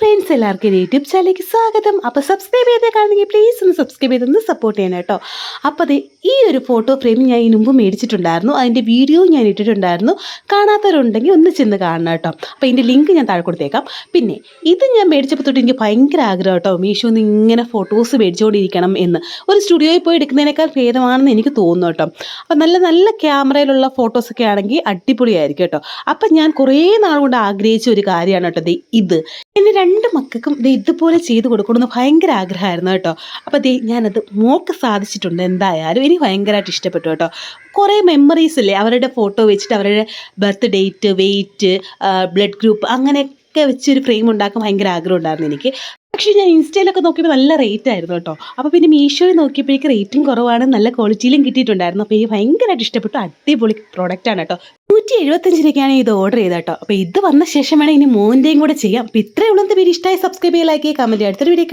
Friends എല്ലാവർക്കും YouTube ചാനലിലേക്ക് സ്വാഗതം. അപ്പോൾ സബ്സ്ക്രൈബ് ചെയ്തേ കാണുന്നെങ്കിൽ പ്ലീസ് ഒന്ന് സബ്സ്ക്രൈബ് ചെയ്തൊന്ന് സപ്പോർട്ട് ചെയ്യണം കേട്ടോ. അപ്പോൾ അത് ഈ ഒരു ഫോട്ടോ ഫ്രെയിം ഞാൻ ഇതിനുമ്പ് മേടിച്ചിട്ടുണ്ടായിരുന്നു. അതിന്റെ വീഡിയോ ഞാൻ ഇട്ടിട്ടുണ്ടായിരുന്നു. കാണാത്തവരുണ്ടെങ്കിൽ ഒന്ന് ചെന്ന് കാണണം കേട്ടോ. അപ്പോൾ ഇതിന്റെ ലിങ്ക് ഞാൻ താഴെ കൊടുത്തേക്കാം. പിന്നെ ഇത് ഞാൻ മേടിച്ചപ്പോൾ തൊട്ട് എനിക്ക് ഭയങ്കര ആഗ്രഹം കേട്ടോ. മീഷോന്ന് ഇങ്ങനെ ഫോട്ടോസ് മേടിച്ചുകൊണ്ടിരിക്കണം എന്ന്. ഒരു സ്റ്റുഡിയോയിൽ പോയി എടുക്കുന്നതിനേക്കാൾ ഭേദമാണെന്ന് എനിക്ക് തോന്നുന്നു കേട്ടോ. അപ്പോൾ നല്ല നല്ല ക്യാമറയിലുള്ള ഫോട്ടോസൊക്കെ ആണെങ്കിൽ അടിപൊളിയായിരിക്കും കേട്ടോ. അപ്പം ഞാൻ കുറേ നാൾ കൊണ്ട് ആഗ്രഹിച്ച ഒരു കാര്യമാണ് കേട്ടോ ഇത്. എന്റെ രണ്ട് മക്കൾക്കും ദേ ഇതുപോലെ ചെയ്ത് കൊടുക്കണമെന്ന് ഭയങ്കര ആഗ്രഹമായിരുന്നു കേട്ടോ. അപ്പോൾ ദേ ഞാനത് മോക്ക് സാധിച്ചിട്ടുണ്ട് എന്തായാലും. എനിക്ക് ഭയങ്കരമായിട്ട് ഇഷ്ടപ്പെട്ടു കേട്ടോ. കുറേ മെമ്മറീസ് ഇല്ലേ? അവരുടെ ഫോട്ടോ വെച്ചിട്ട് അവരുടെ birth date weight blood group അങ്ങനെയൊക്കെ വെച്ചൊരു ഫ്രെയിം ഉണ്ടാക്കാൻ ഭയങ്കര ആഗ്രഹം ഉണ്ടായിരുന്നു എനിക്ക്. പക്ഷേ ഞാൻ ഇൻസ്റ്റയിലൊക്കെ നോക്കിയപ്പോൾ നല്ല റേറ്റ് ആയിരുന്നു കേട്ടോ. അപ്പോൾ പിന്നെ മീഷോയിൽ നോക്കിയപ്പോഴേക്ക് റേറ്റും കുറവാണ് നല്ല ക്വാളിറ്റിയിലും കിട്ടിയിട്ടുണ്ടായിരുന്നു. അപ്പോൾ എനിക്ക് ഭയങ്കരമായിട്ട് ഇഷ്ടപ്പെട്ടു. അടിപൊളി പ്രോഡക്റ്റ് ആണ് കേട്ടോ. നൂറ്റി എഴുപത്തഞ്ച് രൂപയ്ക്കാണ് ഇത് ഓർഡർ ചെയ്തത് കേട്ടോ. അപ്പോൾ ഇത് വന്ന ശേഷം വേണം ഇനി മോന്റെയും കൂടെ ചെയ്യാം. അപ്പോൾ ഇത്രയുള്ള പേര് ഇഷ്ടമായി? സബ്സ്ക്രൈബ് ചെയ്യാൻ ലൈക്ക് ചെയ്യുക കമന്റ് അടുത്തൊരു വീഡിയോ